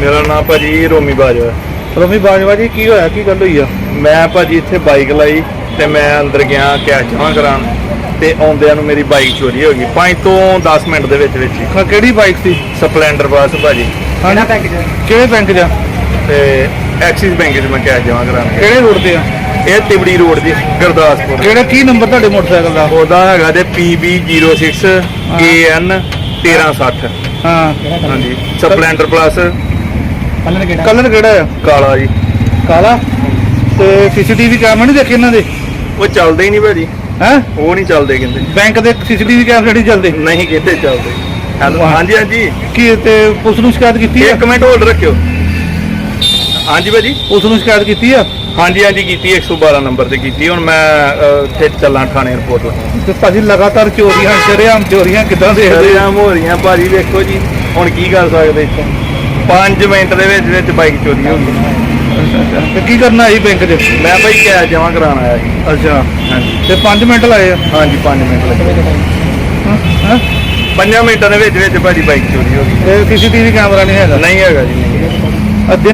ਮੇਰਾ ਨਾਮ ਭਾਜੀ ਰੋਮੀ ਬਾਜਵਾ। ਰੋਮੀ ਬਾਜਵਾ ਜੀ ਕੀ ਹੋਇਆ? ਕੀ ਗੱਲ ਹੋਈ ਆ? ਮੈਂ ਭਾਜੀ ਇੱਥੇ ਬਾਈਕ ਲਾਈ ਤੇ ਮੈਂ ਅੰਦਰ ਗਿਆ ਕੈਸ਼ ਜਮ੍ਹਾਂ ਕਰਾਉਣ ਤੇ ਆਉਂਦਿਆਂ ਨੂੰ ਮੇਰੀ ਬਾਈਕ ਚੋਰੀ ਹੋ ਗਈ। 5 ਤੋਂ 10 ਮਿੰਟ ਦੇ ਵਿੱਚ ਵਿੱਚ ਹੀ। ਕਿਹੜੀ ਬਾਈਕ ਸੀ? ਸਪਲੈਂਡਰ ਬੱਸ ਭਾਜੀ। ਕਿਹੜਾ ਬੈਂਕ ਚ? ਕਿਹੜੇ ਬੈਂਕ ਚ ਤੇ ਐਕਸਿਸ ਬੈਂਕ 'ਚ ਮੈਂ ਕੈਸ਼ ਜਮ੍ਹਾਂ ਕਰਾਉਣ ਕਿਹੜੇ ਰੋਡ ਤੇ ਆ? ਇਹ ਤਿਬੜੀ ਰੋਡ ਜੀ ਗੁਰਦਾਸਪੁਰ। ਕਿਹੜਾ ਕੀ ਨੰਬਰ ਤੁਹਾਡੇ ਮੋਟਰਸਾਈਕਲ ਦਾ? ਉਹਦਾ ਹੈਗਾ ਤੇ PB06 KN 1360 ਹਾਂ। ਹਾਂਜੀ। ਸਪਲੈਂਡਰ ਪਲੱਸ ਕਲਰ ਕਿਹੜਾ? ਆ? ਕਾਲਾ ਜੀ। ਕਾਲਾ? ਤੇ ਸੀਸੀਟੀਵੀ ਕੈਮਰਾ ਨਹੀਂ ਦੇਖੇ ਇਹਨਾਂ ਦੇ? ਉਹ ਚੱਲਦੇ ਹੀ ਨਹੀਂ ਭਾਜੀ। ਹੈ? ਉਹ ਨਹੀਂ ਚੱਲਦੇ ਕਹਿੰਦੇ। ਬੈਂਕ ਦੇ ਸੀਸੀਟੀਵੀ ਕੈਮਰੇ ਨਹੀਂ ਚੱਲਦੇ? ਨਹੀਂ ਕਹਿੰਦੇ ਚੱਲਦੇ। ਹੈਲੋ ਹਾਂਜੀ ਹਾਂਜੀ। ਕੀ ਤੇ ਪੁਲਿਸ ਨੂੰ ਸ਼ਿਕਾਇਤ ਕੀਤੀ ਇੱਕ ਮਿੰਟ ਹੋਲਡ ਰੱਖਿਓ। ਹਾਂਜੀ ਭਾਜੀ। ਪੁਲਿਸ ਨੂੰ ਸ਼ਿਕਾਇਤ ਕੀਤੀ ਆ? ਹਾਂਜੀ ਹਾਂਜੀ ਕੀਤੀ 112 ਨੰਬਰ ਤੇ ਕੀਤੀ ਹੁਣ ਮੈਂ ਉੱਥੇ ਚੱਲਾਂ ਥਾਣੇ ਰਿਪੋਰਟ ਲਾਉਣ। ਤੇ ਭਾਜੀ ਲਗਾਤਾਰ ਚੋਰੀਆਂ ਸ਼ਰੇਆਮ ਚੋਰੀਆਂ ਕਿੱਦਾਂ ਦੇਖਦੇ ਆ? ਹੋ ਰਹੀਆਂ। ਭਾਜੀ ਵੇਖੋ ਜੀ ਹੁਣ ਕੀ ਕਰ ਸਕਦੇ ਇੱਥੇ? 5 ਮਿੰਟ ਦੇ ਵਿੱਚ ਵਿੱਚ ਬਾਈਕ ਚੋਰੀ ਹੋ ਗਈ। ਤੇ ਕੀ ਕਰਨਾ ਸੀ ਬੈਂਕ 'ਚ ਮੈਂ ਭਾਈ ਕੈਸ਼ ਜਮ੍ਹਾਂ ਕਰਾਉਣ ਆਇਆ ਸੀ। ਅੱਛਾ। ਹਾਂਜੀ। ਤੇ 5 ਮਿੰਟ ਲਾਏ ਆ? ਹਾਂਜੀ 5 ਮਿੰਟ ਲੱਗੇ। ਹਾਂ 5 ਮਿੰਟਾਂ ਦੇ ਵਿੱਚ ਵਿੱਚ ਭਾਜੀ ਬਾਈਕ ਚੋਰੀ ਹੋ ਗਈ। ਤੇ ਸੀਸੀਟੀਵੀ ਕੈਮਰਾ ਨਹੀਂ ਹੈਗਾ? ਨਹੀਂ ਹੈਗਾ ਜੀ ਨਹੀਂ ਹੈਗਾ। ਅੱਧੇ